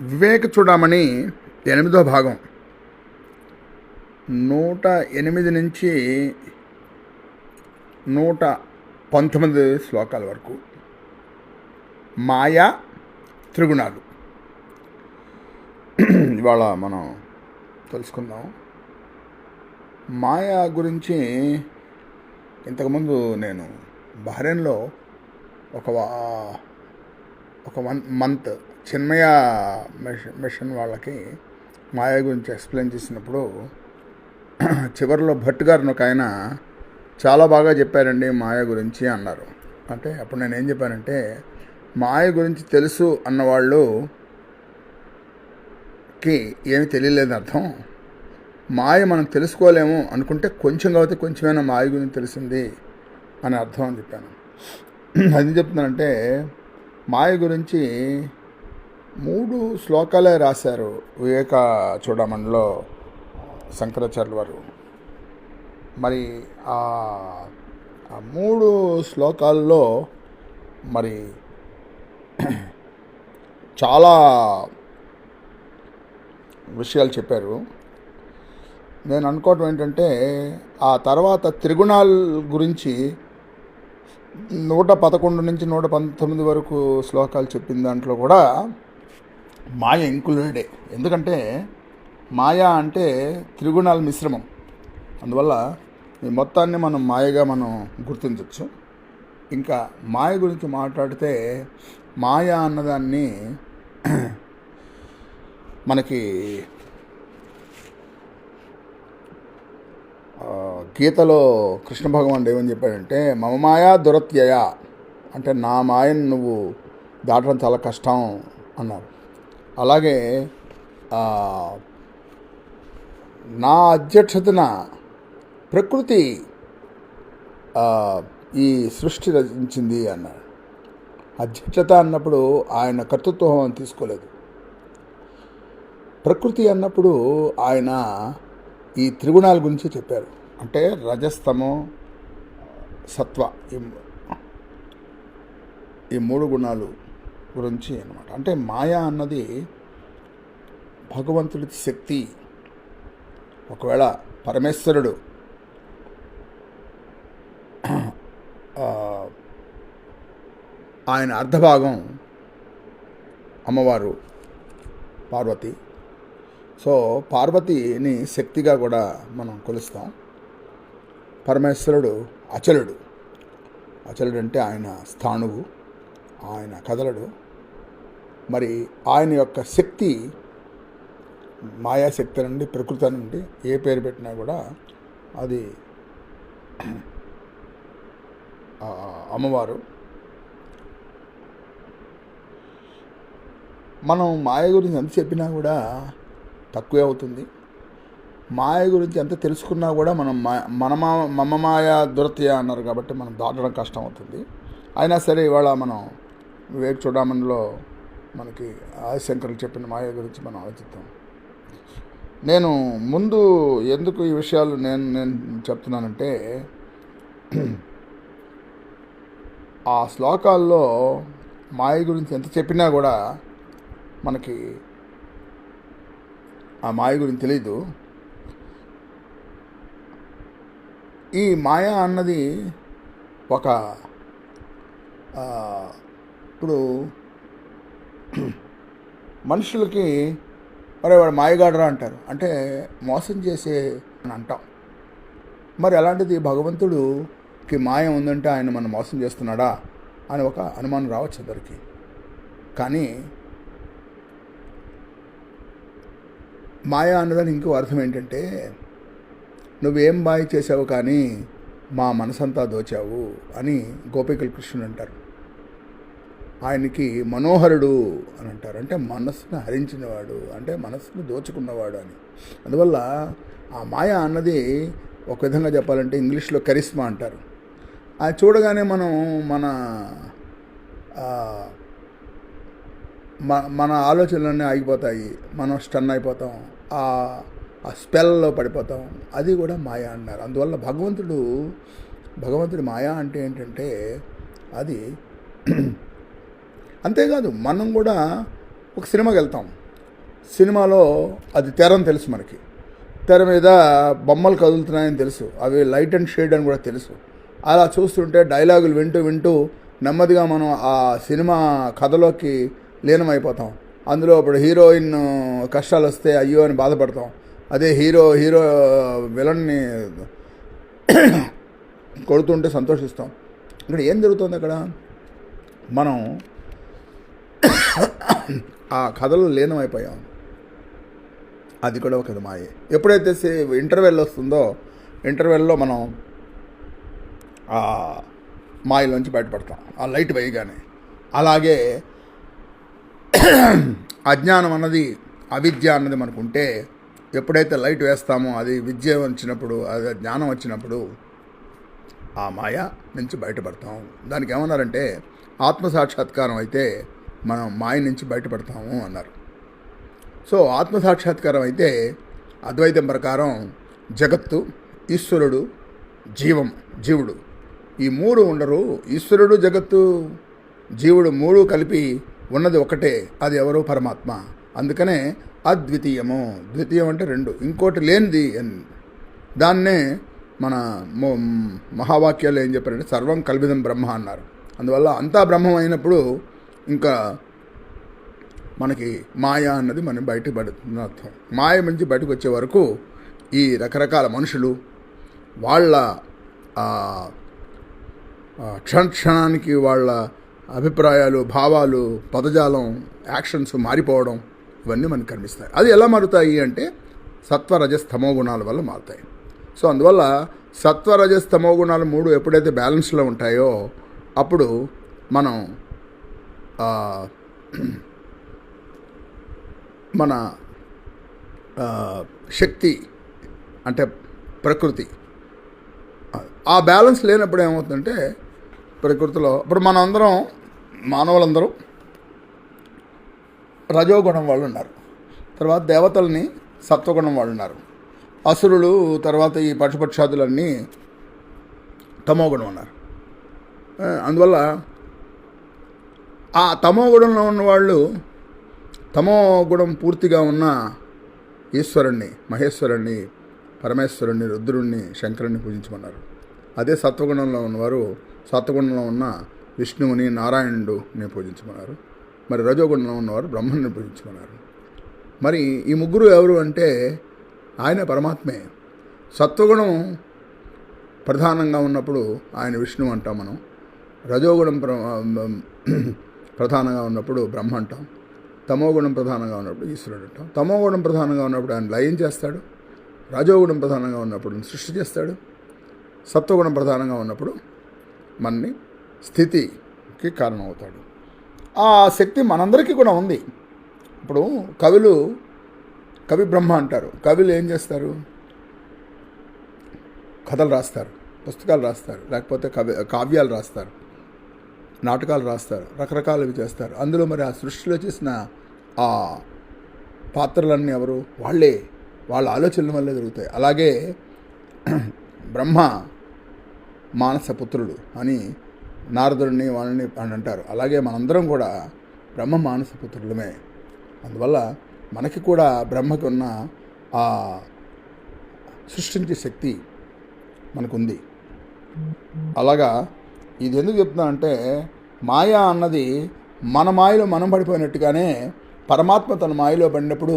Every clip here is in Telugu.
వివేక చూడమని ఎనిమిదో భాగం. నూట ఎనిమిది నుంచి నూట పంతొమ్మిది శ్లోకాల వరకు. మాయా త్రిగుణాలు. ఇవాళ మనం తెలుసుకుందాం. మాయా గురించి ఇంతకుముందు నేను బహ్రెన్లో ఒక వా- ఒక one month Chinmaya Mission Mission వాళ్ళకి మాయ గురించి ఎక్స్ప్లెయిన్ చేసినప్పుడు చివరిలో భట్ గారిని ఒక ఆయన చాలా బాగా చెప్పారండి మాయ గురించి అన్నారు. అంటే అప్పుడు నేను ఏం చెప్పానంటే మాయ గురించి తెలుసు అన్నవాళ్ళుకి ఏమీ తెలియలేదు అర్థం. మాయ మనం తెలుసుకోలేము అనుకుంటే కొంచెం కాబట్టి కొంచెమైనా మాయ గురించి తెలిసింది అని అర్థం అని చెప్పాను. అది చెప్తున్నానంటే మాయ గురించి మూడు శ్లోకాలే రాశారు వివేక చూడమణిలో శంకరాచార్యుల వారు మరి ఆ ఆ మూడు శ్లోకాల్లో మరి చాలా విషయాలు చెప్పారు. నేను అనుకోవటం ఏంటంటే ఆ తర్వాత త్రిగుణాల గురించి నూట పదకొండు నుంచి నూట పంతొమ్మిది వరకు శ్లోకాలు చెప్పిన దాంట్లో కూడా మాయ ఇంక్లూడెడే ఎందుకంటే మాయ అంటే త్రిగుణాల మిశ్రమం. అందువల్ల ఈ మొత్తాన్ని మనం మాయగా మనం గుర్తించవచ్చు ఇంకా మాయ గురించి మాట్లాడితే మాయ అన్నదాన్ని మనకి గీతలో కృష్ణ భగవానుడు ఏమని చెప్పాడంటే మమ మాయా దురత్యయ. అంటే నా మాయను నువ్వు దాటడం చాలా కష్టం అన్నారు. అలాగే నా అధ్యక్షతన ప్రకృతి ఈ సృష్టి రచించింది అన్నాడు. అధ్యక్షత అన్నప్పుడు ఆయన కర్తృత్వం తీసుకోలేదు. ప్రకృతి అన్నప్పుడు ఆయన ఈ త్రిగుణాల గురించి చెప్పారు. అంటే రజస్తమో సత్వ ఈ ఈ మూడు గుణాలు గురించి అనమాట అంటే మాయా అన్నది భగవంతుడి శక్తి. ఒకవేళ పరమేశ్వరుడు ఆయన అర్ధభాగం అమ్మవారు పార్వతి. సో పార్వతిని శక్తిగా కూడా మనం కొలుస్తాం. పరమేశ్వరుడు అచలుడు. అచలుడు అంటే ఆయన స్థాణువు. ఆయన కదలడు. మరి ఆయన యొక్క శక్తి మాయాశక్తి నుండి ప్రకృతి నుండి ఏ పేరు పెట్టినా కూడా అది అమ్మవారు. మనం మాయ గురించి ఎంత చెప్పినా కూడా తక్కువే అవుతుంది. మాయ గురించి ఎంత తెలుసుకున్నా కూడా మనం మా మన మమ మాయ దురతయ అన్నారు కాబట్టి మనం దాటడం కష్టం అవుతుంది. అయినా సరే ఇవాళ మనం వివేక్ చూడమనిలో మనకి ఆదిశంకరులు చెప్పిన మాయ గురించి మనం ఆలోచిద్దాం. నేను ముందు ఎందుకు ఈ విషయాలు నేను నేను చెప్తున్నానంటే ఆ శ్లోకాల్లో మాయ గురించి ఎంత చెప్పినా కూడా మనకి ఆ మాయ గురించి తెలీదు. ఈ మాయ అన్నది ఒక ఇప్పుడు మనుషులకి మరి వాడు మాయగాడరా అంటారు. అంటే మోసం చేసే అని అంటాం. మరి అలాంటిది భగవంతుడుకి మాయ ఉందంటే ఆయన మనం మోసం చేస్తున్నాడా అని ఒక అనుమానం రావచ్చు అందరికి. కానీ మాయ అన్నదానికి ఇంకో అర్థం ఏంటంటే నువ్వేం మాయ చేసావు కానీ మా మనసంతా దోచావు అని గోపికల కృష్ణుడు అంటారు. ఆయనకి మనోహరుడు అని అంటారు. అంటే మనస్సును హరించినవాడు అంటే మనస్సును దోచుకున్నవాడు అని. అందువల్ల ఆ మాయ అన్నది ఒక విధంగా చెప్పాలంటే ఇంగ్లీష్లో కరిస్మా అంటారు. అది చూడగానే మనం మన మన ఆలోచనలన్నీ ఆగిపోతాయి. మనం స్టన్ అయిపోతాం. ఆ ఆ స్పెల్లో పడిపోతాం. అది కూడా మాయా అన్నారు. అందువల్ల భగవంతుడు భగవంతుడి మాయా అంటే ఏంటంటే అది అంతేకాదు మనం కూడా ఒక సినిమాకి వెళ్తాం. సినిమాలో అది తెర అని తెలుసు మనకి. తెర మీద బొమ్మలు కదులుతున్నాయని తెలుసు. అవి లైట్ అండ్ షేడ్ అని కూడా తెలుసు. అలా చూస్తుంటే డైలాగులు వింటూ వింటూ నెమ్మదిగా మనం ఆ సినిమా కథలోకి లీనమైపోతాం. అందులో ఇప్పుడు హీరోయిన్ కష్టాలు వస్తే అయ్యో అని బాధపడతాం. అదే హీరో హీరో విలన్ని కొడుతుంటే సంతోషిస్తాం. ఇక్కడ ఏం జరుగుతుంది అక్కడ? మనం ఆ కథలో లీనమైపోయాం. అది కూడా ఒక మాయే. ఎప్పుడైతే ఇంటర్వెల్ వస్తుందో ఇంటర్వెల్లో మనం ఆ మాయలోంచి బయటపడతాం. ఆ లైట్ వేయగానే. అలాగే అజ్ఞానం అన్నది అవిద్య అన్నది మనకు ఉంటే ఎప్పుడైతే లైట్ వేస్తామో అది విద్య వచ్చినప్పుడు అది జ్ఞానం వచ్చినప్పుడు ఆ మాయ నుంచి బయటపడతాం. దానికి ఏమన్నారంటే ఆత్మసాక్షాత్కారం అయితే మనం మాయ నుంచి బయటపడతాము అన్నారు. సో ఆత్మసాక్షాత్కారం అయితే అద్వైతం ప్రకారం జగత్తు ఈశ్వరుడు జీవం జీవుడు. ఈ మూడు ఉండరు. ఈశ్వరుడు జగత్తు జీవుడు మూడు కలిపి ఉన్నది ఒకటే. అది ఎవరు? పరమాత్మ. అందుకనే అద్వితీయము. ద్వితీయం అంటే రెండు. ఇంకోటి లేనిది అని దాన్నే మన మహావాక్యాలు ఏం చెప్పారంటే సర్వం కల్విదం బ్రహ్మ అన్నారు. అందువల్ల అంతా బ్రహ్మం అయినప్పుడు ఇంకా మనకి మాయ అన్నది మనం బయటపడుతుంది అర్థం. మాయ నుంచి బయటకు వచ్చే వరకు ఈ రకరకాల మనుషులు వాళ్ళ క్షణ క్షణానికి వాళ్ళ అభిప్రాయాలు భావాలు పదజాలం యాక్షన్స్ మారిపోవడం ఇవన్నీ మనకు కనిపిస్తాయి. అది ఎలా మారుతాయి అంటే సత్వరజస్తమో గుణాల వల్ల మారుతాయి. సో అందువల్ల సత్వరజస్తమో గుణాలు మూడు ఎప్పుడైతే బ్యాలెన్స్లో ఉంటాయో అప్పుడు మనం మన శక్తి అంటే ప్రకృతి. ఆ బ్యాలెన్స్ లేనప్పుడు ఏమవుతుందంటే ప్రకృతిలో ఇప్పుడు మనందరం మానవులందరూ రజోగుణం వాళ్ళు ఉన్నారు తర్వాత దేవతల్ని సత్వగుణం వాళ్ళు ఉన్నారు అసురులు తర్వాత ఈ పక్షపక్షాదులన్నీ తమోగుణం ఉన్నారు అందువల్ల ఆ తమోగుణంలో ఉన్నవాళ్ళు ఉన్న వాళ్ళు తమో గుణం పూర్తిగా ఉన్న ఈశ్వరుణ్ణి మహేశ్వరుణ్ణి పరమేశ్వరుణ్ణి రుద్రుణ్ణి శంకరుణ్ణి పూజించమన్నారు అదే సత్వగుణంలో ఉన్నవారు సత్వగుణంలో ఉన్న విష్ణువుని నారాయణుడిని పూజించమన్నారు మరి రజోగుణంలో ఉన్నవారు బ్రహ్మణ్ణి పూజించమన్నారు మరి ఈ ముగ్గురు ఎవరు అంటే ఆయన పరమాత్మే. సత్వగుణం ప్రధానంగా ఉన్నప్పుడు ఆయన విష్ణువు అంటాం మనం. రజోగుణం ప్రధానంగా ఉన్నప్పుడు బ్రహ్మ అంటాం తమోగుణం ప్రధానంగా ఉన్నప్పుడు ఈశ్వరుడు అంటాం తమోగుణం ప్రధానంగా ఉన్నప్పుడు ఆయన లయం చేస్తాడు. రజోగుణం ప్రధానంగా ఉన్నప్పుడు సృష్టి చేస్తాడు. సత్వగుణం ప్రధానంగా ఉన్నప్పుడు మనని స్థితికి కారణమవుతాడు. ఆ శక్తి మనందరికీ కూడా ఉంది. ఇప్పుడు కవులు కవి బ్రహ్మ అంటారు. కవులు ఏం చేస్తారు? కథలు రాస్తారు. పుస్తకాలు రాస్తారు. లేకపోతే కవి కావ్యాలు రాస్తారు. నాటకాలు రాస్తారు రకరకాలవి చేస్తారు. అందులో మరి ఆ సృష్టిలో చేసిన ఆ పాత్రలన్నీ ఎవరు? వాళ్ళే. వాళ్ళ ఆలోచనల వల్లే జరుగుతాయి. అలాగే బ్రహ్మ మానస పుత్రుడు అని నారదుడిని వాళ్ళని అని అంటారు. అలాగే మనందరం కూడా బ్రహ్మ మానస పుత్రులమే. అందువల్ల మనకి కూడా బ్రహ్మకి ఉన్న ఆ సృష్టించే శక్తి మనకుంది. అలాగా ఇది ఎందుకు చెప్తున్నా అంటే మాయ అన్నది మన మాయలో మనం పడిపోయినట్టుగానే పరమాత్మ తన మాయలో పడినప్పుడు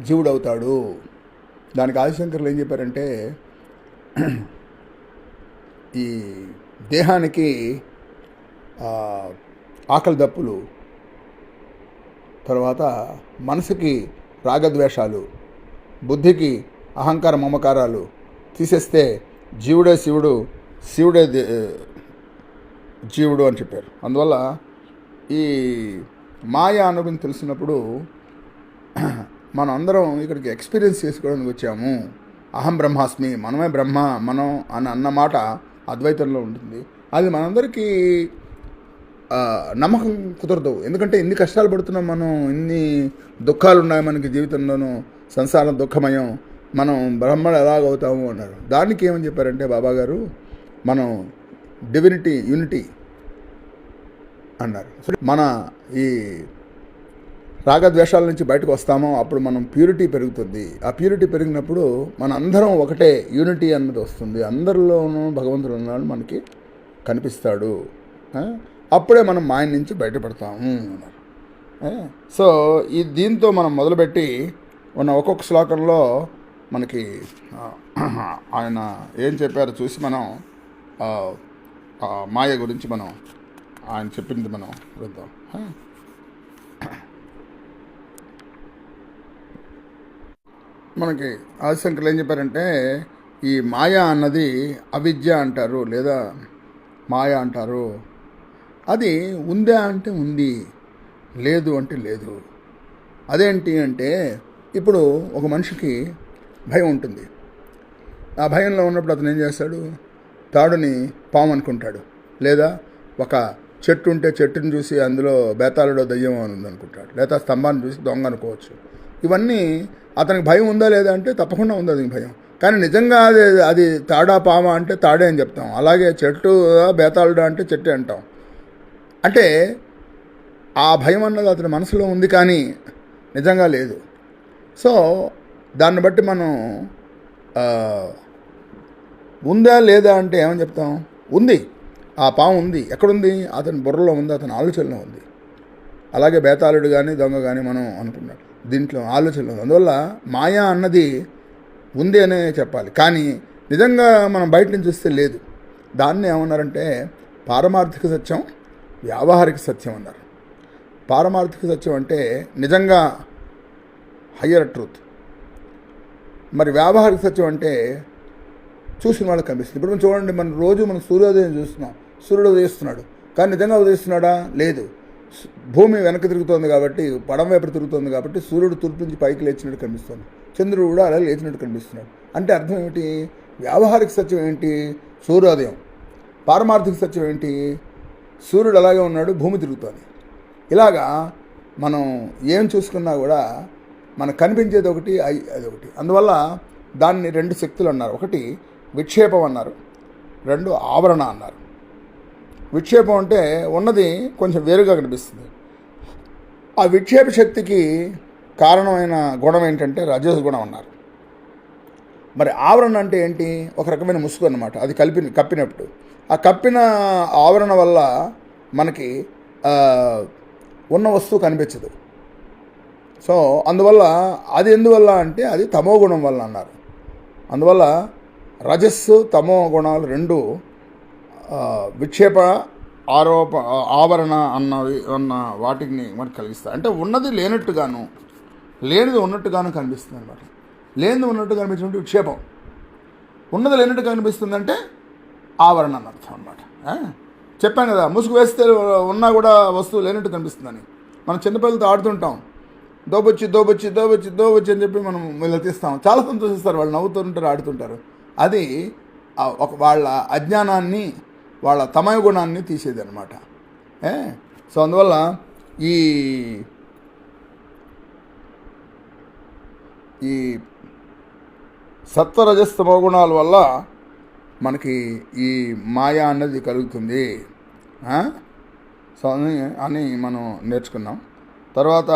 జీవుడు అవుతాడు దానికి ఆదిశంకర్లు ఏం చెప్పారంటే ఈ దేహానికి ఆకలి దప్పులు తర్వాత మనసుకి రాగద్వేషాలు బుద్ధికి అహంకార మమకారాలు తీసేస్తే జీవుడే శివుడు శివుడే దే- జీవుడు అని చెప్పారు. అందువల్ల ఈ మాయ అనుభవం తెలిసినప్పుడు మనం అందరం ఇక్కడికి ఎక్స్పీరియన్స్ చేసుకోవడానికి వచ్చాము. అహం బ్రహ్మాస్మి మనమే బ్రహ్మ మనం అని అన్న మాట అద్వైతంలో ఉంటుంది. అది మనందరికీ నమ్మకం కుదరదు. ఎందుకంటే ఎన్ని కష్టాలు పడుతున్నాం మనం ఎన్ని దుఃఖాలు ఉన్నాయి మనకి జీవితంలోనూ సంసారం దుఃఖమయం. మనం బ్రహ్మడు ఎలాగవుతాము అన్నారు. దానికి ఏమని చెప్పారంటే బాబా గారు మనం డివినిటీ యూనిటీ అన్నారు. మన ఈ రాగద్వేషాల నుంచి బయటకు వస్తామో అప్పుడు మనం ప్యూరిటీ పెరుగుతుంది. ఆ ప్యూరిటీ పెరిగినప్పుడు మన అందరం ఒకటే యూనిటీ అన్నది వస్తుంది. అందరిలోనూ భగవంతుడు ఉన్నాడు మనకి కనిపిస్తాడు. అప్పుడే మనం మాయ నుంచి బయటపడతాము అన్నారు. సో ఈ దీంతో మనం మొదలుపెట్టి ఉన్న ఒక్కొక్క శ్లోకంలో మనకి ఆయన ఏం చెప్పారో చూసి మనం మాయ గురించి మనం ఆయన చెప్పింది మనం విద్దాం మనకి ఆదిశంకర్లు ఏం చెప్పారంటే ఈ మాయ అన్నది అవిద్య అంటారు లేదా మాయ అంటారు. అది ఉందా అంటే ఉంది లేదు అంటే లేదు. అదేంటి అంటే ఇప్పుడు ఒక మనిషికి భయం ఉంటుంది. ఆ భయంలో ఉన్నప్పుడు అతను ఏం చేస్తాడు? తాడుని పాము అనుకుంటాడు. లేదా ఒక చెట్టు ఉంటే చెట్టుని చూసి అందులో బేతాళుడో దయ్యం అని ఉంది అనుకుంటాడు లేదా స్తంభాన్ని చూసి దొంగ అనుకోవచ్చు. ఇవన్నీ అతనికి భయం ఉందా లేదా అంటే తప్పకుండా ఉంది అతనికి భయం. కానీ నిజంగా అది అది తాడా పామ అంటే తాడే అని చెప్తాం. అలాగే చెట్టు బేతాళుడా అంటే చెట్టు అంటాం. అంటే ఆ భయం అన్నది అతని మనసులో ఉంది కానీ నిజంగా లేదు. సో దాన్ని బట్టి మనం ఉందా లేదా అంటే ఏమని చెప్తాం? ఉంది. ఆ పాము ఉంది. ఎక్కడుంది? అతని బుర్రలో ఉంది. అతని ఆలోచనలో ఉంది. అలాగే బేతాళుడు కానీ దొంగ కానీ మనం అనుకున్నాం దీంట్లో ఆలోచనలో ఉంది. అందువల్ల మాయా అన్నది ఉంది అనే చెప్పాలి. కానీ నిజంగా మనం బయట నుంచి చూస్తే లేదు. దాన్ని ఏమన్నారంటే పారమార్థిక సత్యం వ్యావహారిక సత్యం అన్నారు. పారమార్థిక సత్యం అంటే నిజంగా హయ్యర్ ట్రూత్ మరి వ్యావహారిక సత్యం అంటే చూసిన వాళ్ళకి కనిపిస్తుంది. ఇప్పుడు మనం చూడండి మనం రోజు మనం సూర్యోదయం చూస్తున్నాం. సూర్యుడు ఉదయిస్తున్నాడు. కానీ నిజంగా ఉదయిస్తున్నాడా? లేదు. భూమి వెనక్కి తిరుగుతోంది కాబట్టి పడం వైపు తిరుగుతోంది కాబట్టి సూర్యుడు తూర్పు నుంచి పైకి లేచినట్టు కనిపిస్తుంది. చంద్రుడు కూడా అలా లేచినట్టు కనిపిస్తున్నాడు. అంటే అర్థం ఏమిటి? వ్యావహారిక సత్యం ఏంటి? సూర్యోదయం. పారమార్థిక సత్యం ఏంటి? సూర్యుడు అలాగే ఉన్నాడు భూమి తిరుగుతోంది. ఇలాగా మనం ఏం చూసుకున్నా కూడా మనకు కనిపించేది ఒకటి అది ఒకటి అందువల్ల దాన్ని రెండు శక్తులు అన్నారు. ఒకటి విక్షేపం అన్నారు. రెండు ఆవరణ అన్నారు. విక్షేపం అంటే ఉన్నది కొంచెం వేరుగా కనిపిస్తుంది. ఆ విక్షేప శక్తికి కారణమైన గుణం ఏంటంటే రజస్ గుణం అన్నారు. మరి ఆవరణ అంటే ఏంటి? ఒక రకమైన ముసుగు అనమాట అది కలిపి కప్పినప్పుడు ఆ కప్పిన ఆవరణ వల్ల మనకి ఉన్న వస్తువు కనిపించదు. సో అందువల్ల అది ఎందువల్ల అంటే అది తమో గుణం వల్ల అన్నారు. అందువల్ల రజస్సు తమో గుణాలు రెండు విక్షేప ఆరోప ఆవరణ అన్నవి అన్న వాటిని మనకు కలిగిస్తాయి. అంటే ఉన్నది లేనట్టుగాను లేనిది ఉన్నట్టుగాను కనిపిస్తుంది అనమాట లేనిది ఉన్నట్టు కనిపించినట్టు విక్షేపం. ఉన్నది లేనట్టు కనిపిస్తుందంటే ఆవరణ అని అర్థం అనమాట చెప్పాను కదా ముసుగు వేస్తే ఉన్నా కూడా వస్తువు లేనట్టు కనిపిస్తుందని. మనం చిన్నపిల్లలతో ఆడుతుంటాం. దోబొచ్చి దోబొచ్చి దోబొచ్చి దోబొచ్చి అని చెప్పి మనం వీళ్ళు తీస్తాం. చాలా సంతోషిస్తారు వాళ్ళు నవ్వుతుంటారు ఆడుతుంటారు అది ఒక వాళ్ళ అజ్ఞానాన్ని వాళ్ళ తమయ గుణాన్ని తీసేది అనమాట సో అందువల్ల ఈ ఈ సత్వరజస్తమో గుణాల వల్ల మనకి ఈ మాయా అన్నది కలుగుతుంది. సో అని అని మనం నేర్చుకున్నాం. తర్వాత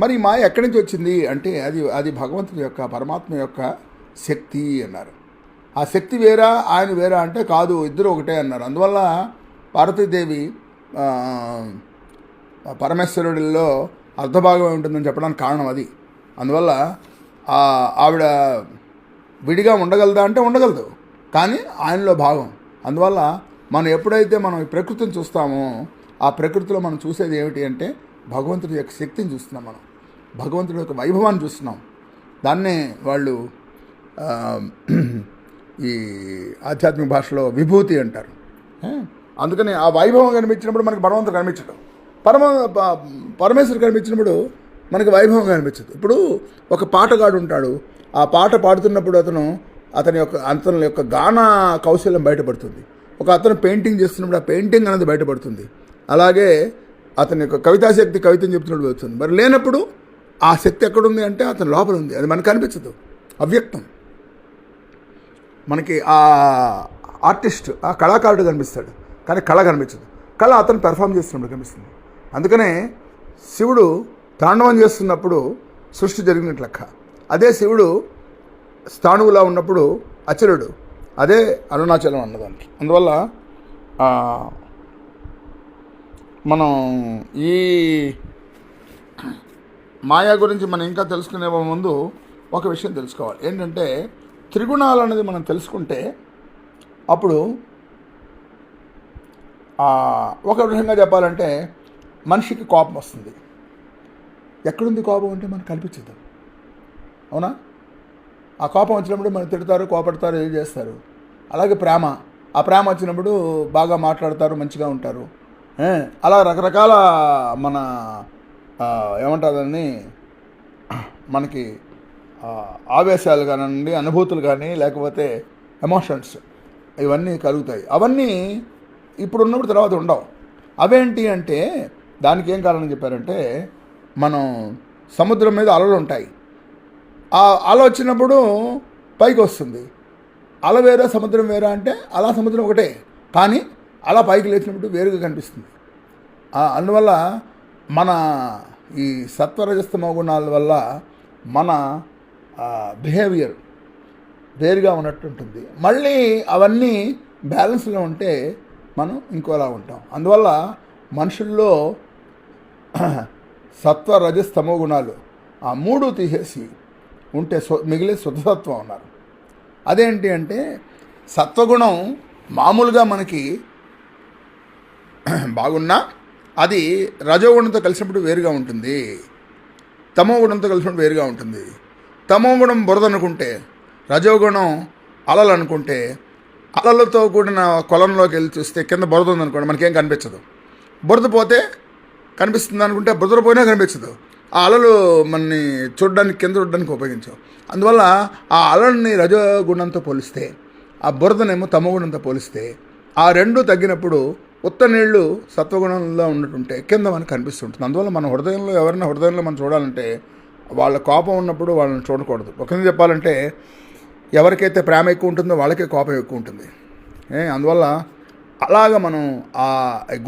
మరి ఈ మాయ ఎక్కడి నుంచి వచ్చింది? అంటే అది అది భగవంతుడి యొక్క పరమాత్మ యొక్క శక్తి అన్నారు. ఆ శక్తి వేరా ఆయన వేరా అంటే కాదు ఇద్దరు ఒకటే అన్నారు. అందువల్ల పార్వతీదేవి పరమేశ్వరుడిలో అర్ధభాగమే ఉంటుందని చెప్పడానికి కారణం అది. అందువల్ల ఆవిడ విడిగా ఉండగలదా అంటే ఉండగలదు కానీ ఆయనలో భాగం. అందువల్ల మనం ఎప్పుడైతే మనం ఈ ప్రకృతిని చూస్తామో ఆ ప్రకృతిలో మనం చూసేది ఏమిటి అంటే భగవంతుడి యొక్క శక్తిని చూస్తున్నాం మనం. భగవంతుడి యొక్క వైభవాన్ని చూస్తున్నాం. దాన్నే వాళ్ళు ఈ ఆధ్యాత్మిక భాషలో విభూతి అంటారు. అందుకని ఆ వైభవం కనిపించినప్పుడు మనకు భగవంతుడు కనిపించడం. పరమ పరమేశ్వరుడు కనిపించినప్పుడు మనకి వైభవం కనిపించదు. ఇప్పుడు ఒక పాటగాడు ఉంటాడు. ఆ పాట పాడుతున్నప్పుడు అతను అతని యొక్క అతని యొక్క గాన కౌశలం బయటపడుతుంది. ఒక అతను పెయింటింగ్ చేస్తున్నప్పుడు ఆ పెయింటింగ్ అనేది బయటపడుతుంది. అలాగే అతని యొక్క కవితాశక్తి కవితను చెప్తున్నప్పుడు వస్తుంది మరి లేనప్పుడు ఆ శక్తి ఎక్కడుంది అంటే అతని లోపల ఉంది అది మనకు కనిపించదు అవ్యక్తం. మనకి ఆ ఆర్టిస్ట్ ఆ కళాకారుడు కనిపిస్తాడు. కానీ కళ కనిపించదు. కళ అతను పెర్ఫామ్ చేస్తున్నప్పుడు కనిపిస్తుంది. అందుకనే శివుడు తాండవం చేస్తున్నప్పుడు సృష్టి జరిగినట్లు లెక్క. అదే శివుడు స్థాణువులా ఉన్నప్పుడు అచలుడు. అదే అరుణాచలం అన్నదానికి. అందువల్ల మనం ఈ మాయా గురించి మనం ఇంకా తెలుసుకునే ముందు ఒక విషయం తెలుసుకోవాలి. ఏంటంటే త్రిగుణాలు అనేది మనం తెలుసుకుంటే అప్పుడు ఒక విధంగా చెప్పాలంటే మనిషికి కోపం వస్తుంది. ఎక్కడుంది కోపం అంటే మనకు కల్పించదు అవునా? ఆ కోపం వచ్చినప్పుడు మనం తిడతారు కోపడతారు ఏం చేస్తారు? అలాగే ప్రేమ. ఆ ప్రేమ వచ్చినప్పుడు బాగా మాట్లాడతారు మంచిగా ఉంటారు. అలా రకరకాల మన ఏమంటారని మనకి ఆవేశాలు కానివ్వండి అనుభూతులు కానీ లేకపోతే ఎమోషన్స్ ఇవన్నీ కలుగుతాయి. అవన్నీ ఇప్పుడు ఉన్నప్పుడు తర్వాత ఉండవు. అవేంటి అంటే దానికి ఏం కారణం చెప్పారంటే మనం సముద్రం మీద అలలు ఉంటాయి. ఆ అల వచ్చినప్పుడు పైకి వస్తుంది. అల వేరే సముద్రం వేరే అంటే అలా సముద్రం ఒకటే. కానీ అలా పైకి లేచినప్పుడు వేరుగా కనిపిస్తుంది. అందువల్ల మన ఈ సత్వరజస్తమ గుణాల వల్ల మన బిహేవియర్ వేరుగా ఉన్నట్టు ఉంటుంది మళ్ళీ అవన్నీ బ్యాలెన్స్లో ఉంటే మనం ఇంకోలా ఉంటాం. అందువల్ల మనుషుల్లో సత్వ గుణాలు ఆ మూడు తీసేసి ఉంటే మిగిలే శుద్ధసత్వం ఉన్నారు అదేంటి అంటే సత్వగుణం మామూలుగా మనకి బాగున్నా అది రజోగుణంతో కలిసినప్పుడు వేరుగా ఉంటుంది. తమో గుణంతో కలిసినప్పుడు వేరుగా ఉంటుంది. తమో గుణం బురద అనుకుంటే రజోగుణం అలలు అనుకుంటే అలలతో కూడిన కొలంలోకి వెళ్ళి చూస్తే కింద బురద ఉందనుకోండి మనకేం కనిపించదు. బురద పోతే కనిపిస్తుంది అనుకుంటే బురద పోయినా కనిపించదు. ఆ అలలు మనని చూడడానికి కింద చూడడానికి ఉపయోగించవు. అందువల్ల ఆ అలల్ని రజోగుణంతో పోలిస్తే ఆ బురదనేమో తమగుణంతో పోలిస్తే ఆ రెండు తగ్గినప్పుడు ఉత్త నీళ్ళు సత్వగుణంలో ఉన్నట్టుంటే కింద మనకు కనిపిస్తుంటుంది. అందువల్ల మన హృదయంలో ఎవరైనా హృదయంలో మనం చూడాలంటే వాళ్ళ కోపం ఉన్నప్పుడు వాళ్ళని చూడకూడదు. ఒక చెప్పాలంటే ఎవరికైతే ప్రేమ ఎక్కువ ఉంటుందో వాళ్ళకే కోపం ఎక్కువ ఉంటుంది. ఏ అందువల్ల అలాగ మనం ఆ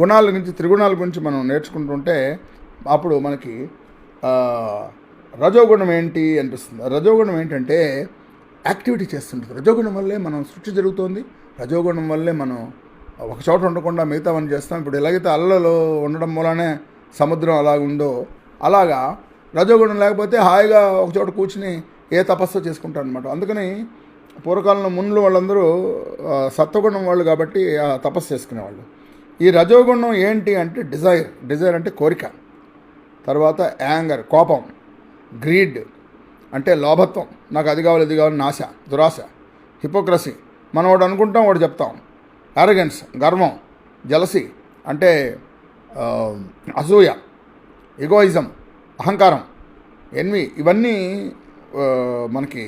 గుణాల గురించి త్రిగుణాల గురించి మనం నేర్చుకుంటుంటే అప్పుడు మనకి రజోగుణం ఏంటి అనిపిస్తుంది. రజోగుణం ఏంటంటే యాక్టివిటీ చేస్తుంటుంది. రజోగుణం వల్లే మనం సృష్టి జరుగుతోంది. రజోగుణం వల్లే మనం ఒక చోట ఉండకుండా మిగతా పని చేస్తాం. ఇప్పుడు ఎలాగైతే అల్లలో ఉండడం మూలనే సముద్రం అలాగ ఉందో అలాగా రజోగుణం లేకపోతే హాయిగా ఒక చోట కూర్చుని ఏ తపస్సు చేసుకుంటారు అనమాట అందుకని పూర్వకాలంలో మునులు వాళ్ళందరూ సత్వగుణం వాళ్ళు కాబట్టి ఆ తపస్సు చేసుకునేవాళ్ళు. ఈ రజోగుణం ఏంటి అంటే డిజైర్. డిజైర్ అంటే కోరిక. తర్వాత యాంగర్ కోపం గ్రీడ్ అంటే లోభత్వం. నాకు అది కావాలి ఇది కావాలి నాశ దురాశ హిపోక్రసీ. మనం వాడు అనుకుంటాం వాడు చెప్తాం. యారగెన్స్ గర్వం జలసి అంటే అసూయ ఎగోయిజం అహంకారం ఎన్వి ఇవన్నీ మనకి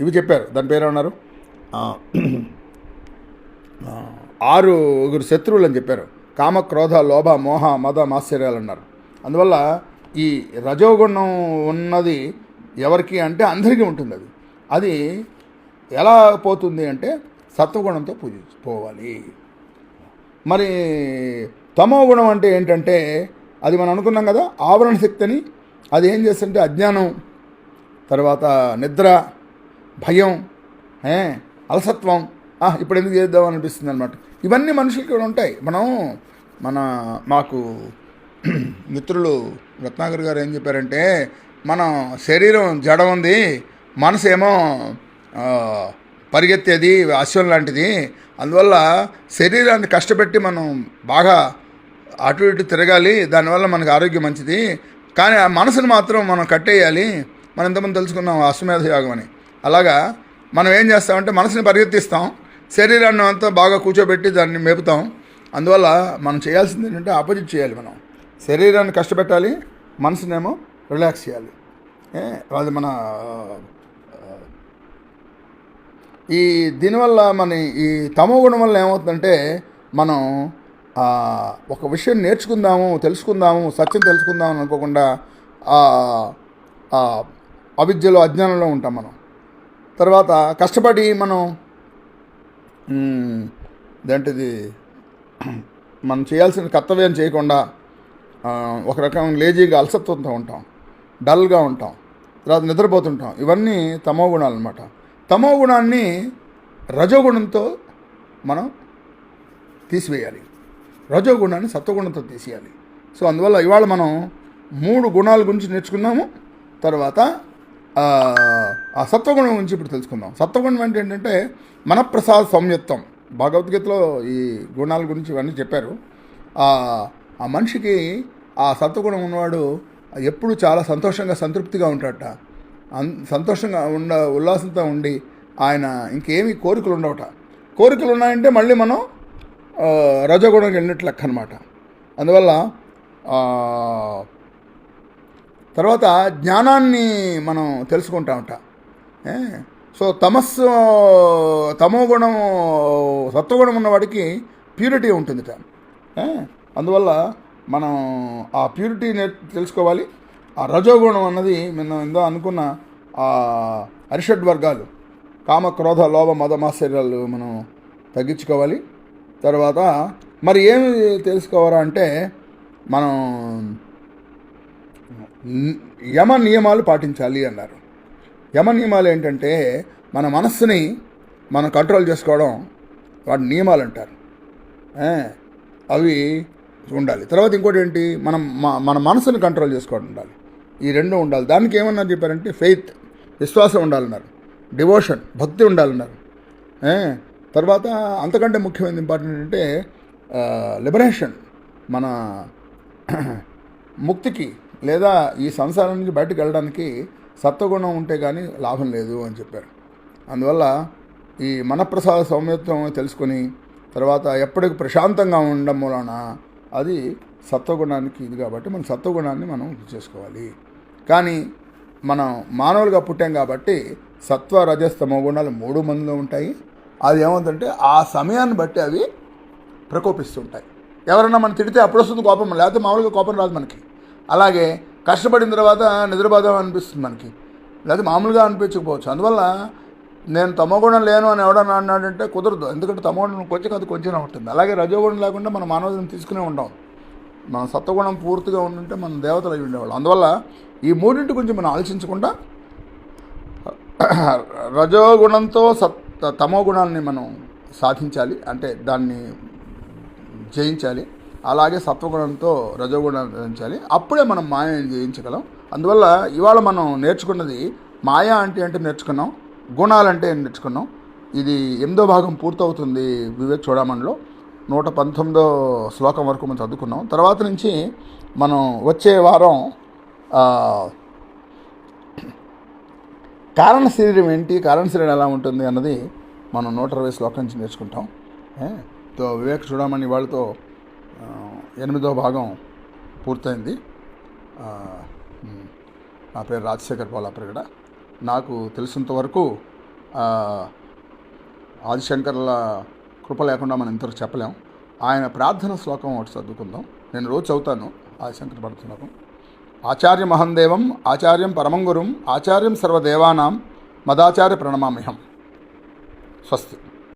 ఇవి చెప్పారు. దాని పేరు ఏమన్నారు ఆరు ఆ, ఆరుగురు శత్రువులు అని చెప్పారు. కామ క్రోధ లోభ మోహ మద మాశ్చర్యాలు అన్నారు. అందువల్ల ఈ రజోగుణం ఉన్నది ఎవరికి అంటే అందరికీ ఉంటుంది అది. అది ఎలా పోతుంది అంటే సత్వగుణంతో పూజించుకోవాలి మరి తమో గుణం అంటే ఏంటంటే అది మనం అనుకున్నాం కదా ఆవరణ శక్తి అని అది ఏం చేస్తుంటే అజ్ఞానం తర్వాత నిద్ర భయం అలసత్వం ఇప్పుడు ఎందుకు చేద్దాం అనిపిస్తుంది అనమాట ఇవన్నీ మనుషులకి కూడా ఉంటాయి. మనం మన మాకు మిత్రులు రత్నాకర్ గారు ఏం చెప్పారంటే మనం శరీరం జడ ఉంది మనసు ఏమో పరిగెత్తేది అశ్వం లాంటిది. అందువల్ల శరీరాన్ని కష్టపెట్టి మనం బాగా అటు ఇటు తిరగాలి దానివల్ల మనకు ఆరోగ్యం మంచిది. కానీ ఆ మనసును మాత్రం మనం కట్టేయాలి. మనం ఎంతమంది తెలుసుకున్నాం అశ్వమేధ యోగం అని. అలాగా మనం ఏం చేస్తామంటే మనసుని పరిగెత్తిస్తాం. శరీరాన్ని అంతా బాగా కూర్చోబెట్టి దాన్ని మేపుతాం. అందువల్ల మనం చేయాల్సింది ఏంటంటే ఆపోజిట్ చేయాలి మనం. శరీరాన్ని కష్టపెట్టాలి మనసునేమో రిలాక్స్ చేయాలి. అది మన ఈ దీనివల్ల మన ఈ తమో గుణం వల్ల ఏమవుతుందంటే మనం ఒక విషయం నేర్చుకుందాము తెలుసుకుందాము సత్యం తెలుసుకుందాము అని అనుకోకుండా అవిద్యలో అజ్ఞానంలో ఉంటాం మనం. తర్వాత కష్టపడి మనం ఏంటిది మనం చేయాల్సిన కర్తవ్యం చేయకుండా ఒక రకం లేజీగా అలసత్వంతో ఉంటాం. డల్గా ఉంటాం. తర్వాత నిద్రపోతుంటాం. ఇవన్నీ తమో గుణాలు అనమాట తమో గుణాన్ని రజోగుణంతో మనం తీసివేయాలి. రజోగుణాన్ని సత్వగుణంతో తీసేయాలి సో అందువల్ల ఇవాళ మనం మూడు గుణాల గురించి నేర్చుకున్నాము. తర్వాత ఆ, సత్వగుణం గురించి ఇప్పుడు తెలుసుకుందాం. సత్వగుణం అంటే ఏంటంటే మనప్రసాద సౌమ్యత్వం. భగవద్గీతలో ఈ గుణాల గురించి ఇవన్నీ చెప్పారు. ఆ మనిషికి ఆ సత్వగుణం ఉన్నవాడు ఎప్పుడు చాలా సంతోషంగా సంతృప్తిగా ఉంటాడట. సంతోషంగా ఉండ ఉల్లాసంతో ఉండి ఆయన ఇంకేమీ కోరికలు ఉండవట. కోరికలు ఉన్నాయంటే మళ్ళీ మనం రజగుణంకి వెళ్ళినట్లు లెక్క అనమాట అందువల్ల తర్వాత జ్ఞానాన్ని మనం తెలుసుకుంటామట సో తమస్సు తమో గుణం సత్వగుణం ఉన్నవాడికి ప్యూరిటీ ఉంటుందిట. అందువల్ల మనం ఆ ప్యూరిటీ నేర్ తెలుసుకోవాలి. ఆ రజోగుణం అన్నది మనం ఇందో అనుకున్న ఆ అరిషడ్ వర్గాలు. కామ క్రోధ లోభ మద మనం తగ్గించుకోవాలి. తర్వాత మరి ఏమి తెలుసుకోవాలా అంటే మనం యమ నియమాలు పాటించాలి అన్నారు. యమ నియమాలు ఏంటంటే మన మనస్సుని మనం కంట్రోల్ చేసుకోవడం వాటి నియమాలు అంటారు. అవి ఉండాలి. తర్వాత ఇంకోటి ఏంటి? మనం మన మనసుని కంట్రోల్ చేసుకోవడం ఉండాలి. ఈ రెండు ఉండాలి. దానికి ఏమన్నారు చెప్పారంటే ఫెయిత్ విశ్వాసం ఉండాలన్నారు. డివోషన్ భక్తి ఉండాలన్నారు. తర్వాత అంతకంటే ముఖ్యమైనది ఇంపార్టెంట్ అంటే లిబరేషన్ మన ముక్తికి లేదా ఈ సంసారం నుంచి బయటకు వెళ్ళడానికి సత్వగుణం ఉంటే కానీ లాభం లేదు అని చెప్పారు. అందువల్ల ఈ మనప్రసాద సౌమ్యత్వం తెలుసుకొని తర్వాత ఎప్పటికి ప్రశాంతంగా ఉండడం వలన అది సత్వగుణానికి ఇది కాబట్టి మన సత్వగుణాన్ని మనం చేసుకోవాలి. కానీ మనం మానవులుగా పుట్టాం కాబట్టి సత్వ రజస్తమో గుణాలు మూడు మందిలో ఉంటాయి. అది ఏమవుతుందంటే ఆ సమయాన్ని బట్టి అవి ప్రకోపిస్తుంటాయి. ఎవరన్నా మనం తిడితే అప్పుడు వస్తుంది కోపం లేకపోతే మామూలుగా కోపం రాదు మనకి. అలాగే కష్టపడిన తర్వాత నిద్రపోదాం అనిపిస్తుంది మనకి. లేకపోతే మామూలుగా అనిపించకపోవచ్చు. అందువల్ల నేను తమోగుణం లేను అని ఎవడన్నా అన్నాడంటే కుదరదు. ఎందుకంటే తమోగుణం కొంచెం అది కొంచెం ఉంటుంది. అలాగే రజోగుణం లేకుండా మన మానవులను తీసుకునే ఉంటాం మన సత్వగుణం పూర్తిగా ఉండుంటే మన దేవతలు అయి ఉండేవాళ్ళం. అందువల్ల ఈ మూడింటి గురించి మనం ఆలోచించకుండా రజోగుణంతో సత్ తమో గుణాన్ని మనం సాధించాలి అంటే దాన్ని జయించాలి అలాగే సత్వగుణంతో రజోగుణాన్ని జయించాలి అప్పుడే మనం మాయని జయించగలం. అందువల్ల ఇవాళ మనం నేర్చుకున్నది మాయా అంటే అంటే నేర్చుకున్నాం గుణాలంటే నేర్చుకున్నాం. ఇది ఎనిమిదో భాగం పూర్తవుతుంది వివేక్ చూడమణిలో. నూట పంతొమ్మిదో శ్లోకం వరకు మనం చదువుకున్నాం. తర్వాత నుంచి మనం వచ్చే వారం కారణ శరీరం ఏంటి కారణ శరీరం ఎలా ఉంటుంది అన్నది మనం నూట ఇరవై శ్లోకం నుంచి నేర్చుకుంటాం. తో వివేక్ చూడమని వాళ్ళతో ఎనిమిదో భాగం పూర్తయింది. నా పేరు రాజశేఖర్ పోలాప్రగడ నాకు తెలిసినంతవరకు ఆదిశంకర్ల కృప లేకుండా మనం ఇంతవరకు చెప్పలేం. ఆయన ప్రార్థన శ్లోకం ఒకటి చదువుకుందాం. నేను రోజు చదువుతాను. ఆదిశంకర ప్రార్థన ఆచార్య మహందేవం ఆచార్యం పరమం గురుం ఆచార్యం సర్వదేవానాం మదాచార్య ప్రణమామ్యహం. స్వస్తి.